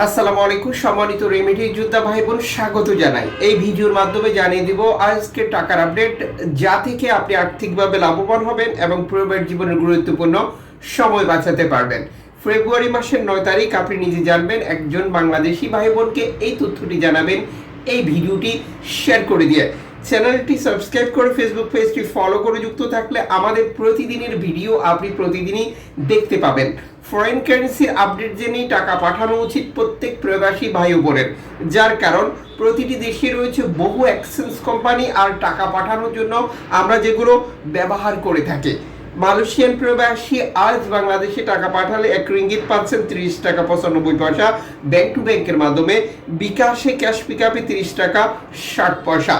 আসসালামু আলাইকুম, সম্মানিত রেমিডি যোদ্ধা ভাই বোন স্বাগত জানাই। এই ভিডিওর মাধ্যমে জানিয়ে দিব, আজকে টাকার আপডেট, যা থেকে আপনি আর্থিকভাবে লাভবান হবেন এবং পরিবার জীবনের গুরুত্বপূর্ণ সময় বাঁচাতে পারবেন। ফেব্রুয়ারি মাসের নয় তারিখ, আপনি নিজে জানবেন, একজন বাংলাদেশি ভাই বোনকে এই তথ্যটি জানাবেন, এই ভিডিওটি শেয়ার করে দিয়ে। চ্যানেলটি সাবস্ক্রাইব করে ফেসবুক পেজটি ফলো করে যুক্ত থাকলে আমাদের প্রতিদিনের ভিডিও আপনি প্রতিদিনই দেখতে পাবেন। ফরেন কারেন্সির আপডেট জেনেই টাকা পাঠানো উচিত প্রত্যেক প্রবাসী ভাই বোনের যার কারণ, প্রতিটি দেশে রয়েছে বহু এক্সচেঞ্জ কোম্পানি আর টাকা পাঠানোর জন্য আমরা যেগুলো ব্যবহার করে থাকি। মালয়েশিয়ান প্রবাসী আজ বাংলাদেশে টাকা পাঠালে এক রিঙ্গিত পাচ্ছেন তিরিশ টাকা পঁচানব্বই পয়সা। ব্যাংক টু ব্যাংকের মাধ্যমে বিকাশে ক্যাশ পিকআপে তিরিশ টাকা ষাট পয়সা।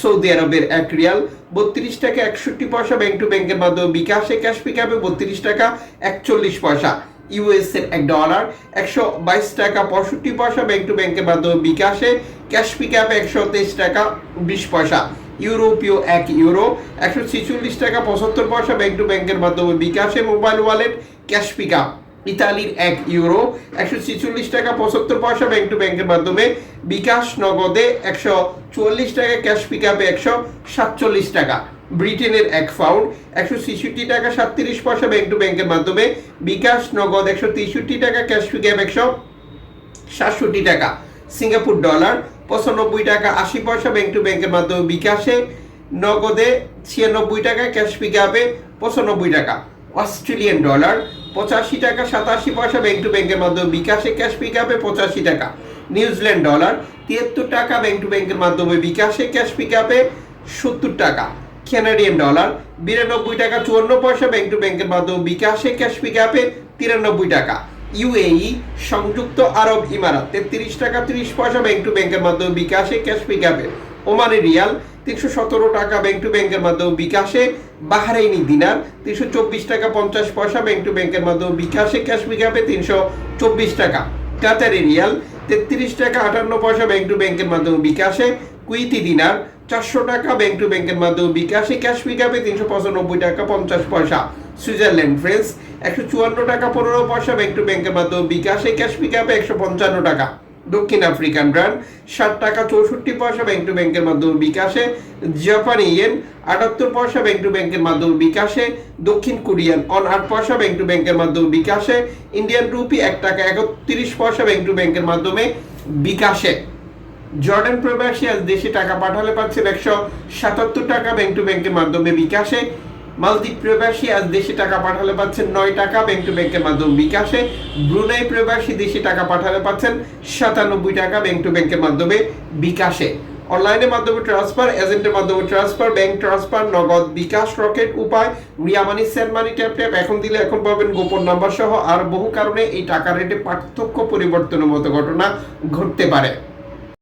সৌদি আরবের এক রিয়াল, বত্রিশ টাকা একষট্টি পয়সা ব্যাংক টু ব্যাংকের মাধ্যমে বিকাশে, ক্যাশ পিকআপে বত্রিশ টাকা একচল্লিশ পয়সা। ইউএস এর এক ডলার, একশো বাইশ টাকা পঁয়ষট্টি পয়সা ব্যাংক টু ব্যাংকের মাধ্যমে বিকাশে, ক্যাশ পিকআপে একশো তেইশ টাকা বিশ পয়সা। ইউরোপীয় এক ইউরো, একশো ছেচল্লিশ টাকা পঁচাত্তর পয়সা ব্যাংক টু ব্যাংকের মাধ্যমে বিকাশে মোবাইল ওয়ালেট, ক্যাশ পিকআপ। ইতালির এক ইউরো, একশো ছেচল্লিশ টাকা পঁচাত্তর পয়সা ব্যাংক টু ব্যাংকের মাধ্যমে, বিকাশ নগদে একশো চুয়াল্লিশ টাকা ক্যাশ পিক আপে একশো সাতচল্লিশ টাকা। ব্রিটেনের এক পাউন্ড একশো ছেষট্টি টাকা, সাতত্রিশ পয়সা ব্যাংক টু ব্যাংকের মাধ্যমে, বিকাশ নগদ একশো তেষট্টি টাকা ক্যাশ পিকআপ একশো সাতষট্টি টাকা। সিঙ্গাপুর ডলার পঁচানব্বই টাকা, আশি পয়সা ব্যাংক টু ব্যাংকের মাধ্যমে বিকাশে, নগদে ছিয়ানব্বই টাকা ক্যাশ পিকআপে পঁচানব্বই টাকা। অস্ট্রেলিয়ান ডলার পঁচাশি টাকা, সাতাশি পয়সা ব্যাংক টু ব্যাংকের মাধ্যমে বিকাশে ক্যাশ পিক আপে পঁচাশি টাকা। নিউজিল্যান্ড ডলার তিয়াত্তর টাকা ব্যাংক টু ব্যাংকের মাধ্যমে বিকাশে ক্যাশ পিকআপে সত্তর টাকা। কানাডিয়ান ডলার বিরানব্বই টাকা, চুয়ান্ন পয়সা ব্যাংক টু ব্যাংকের মাধ্যমে বিকাশে ক্যাশ পিকআপে তিরানব্বই টাকা। ইউএই সংযুক্ত আরব ইমারাত, তেত্রিশ টাকা, তিরিশ পয়সা ব্যাংক টু ব্যাংকের মাধ্যমে বিকাশে ক্যাশ পিক আপে ওমানের রিয়াল তিনশো সতেরো টাকা ব্যাংক টু ব্যাংকের মাধ্যমে বিকাশে, বাহারাইনি দিনার তিনশো চব্বিশ টাকা পঞ্চাশ পয়সা ব্যাংক টু ব্যাংকের মাধ্যমে বিকাশে ক্যাশ পিকআপে তিনশো চব্বিশ টাকা। কাতারি রিয়াল তেত্রিশ টাকা আটান্ন পয়সা ব্যাংক টু ব্যাংকের মাধ্যমে বিকাশে। কুইতি দিনার চারশো টাকা ব্যাংক টু ব্যাংকের মাধ্যমে বিকাশে ক্যাশ পিকআপে তিনশো পঁচানব্বই টাকা পঞ্চাশ পয়সা। সুইজারল্যান্ড ফ্রেন্স একশো চুয়ান্ন টাকা পনেরো পয়সা ব্যাংক টু ব্যাংকের মাধ্যমে বিকাশে ক্যাশ পিকআপে একশো পঞ্চান্ন টাকা। দক্ষিণ আফ্রিকান ব্র্যান্ড। ষাট টাকা চৌষট্টি পয়সা ব্যাংক টু ব্যাংকের মাধ্যমে বিকাশে। জাপানি ইয়েন আটাত্তর পয়সা ব্যাংক টু ব্যাংকের মাধ্যমে বিকাশে। দক্ষিণ কোরিয়ান অন আট পয়সা ব্যাংক টু ব্যাংকের মাধ্যমে বিকাশে। ইন্ডিয়ান রুপি এক টাকা একত্রিশ পয়সা ব্যাংক টু ব্যাংকের মাধ্যমে বিকাশে। জর্ডান প্রবাসী আজ দেশে টাকা পাঠালে পাচ্ছেন একশো সাতাত্তর টাকা ব্যাংক টু ব্যাংকের মাধ্যমে বিকাশে। মালদ্বীপ প্রবাসী আজ দেশে টাকা পাঠালে পাচ্ছেন নয় টাকা, ব্যাংক টু ব্যাংকের মাধ্যমে বিকাশে। ব্রুনাই প্রবাসী দেশে টাকা পাঠালে পাচ্ছেন সাতানব্বই টাকা, ব্যাংক টু ব্যাংকের মাধ্যমে বিকাশে। অনলাইনের মাধ্যমে ট্রান্সফার, এজেন্টের মাধ্যমে transfer, bank transfer, Nagad bKash, Rocket, Upay Ria Money, send money, tap tap, এখন দিলে এখন পাবেন গোপন নাম্বার সহ আর বহু কারণে এই টাকা রেটে পার্থক্য পরিবর্তনের মতো ঘটনা ঘটতে পারে।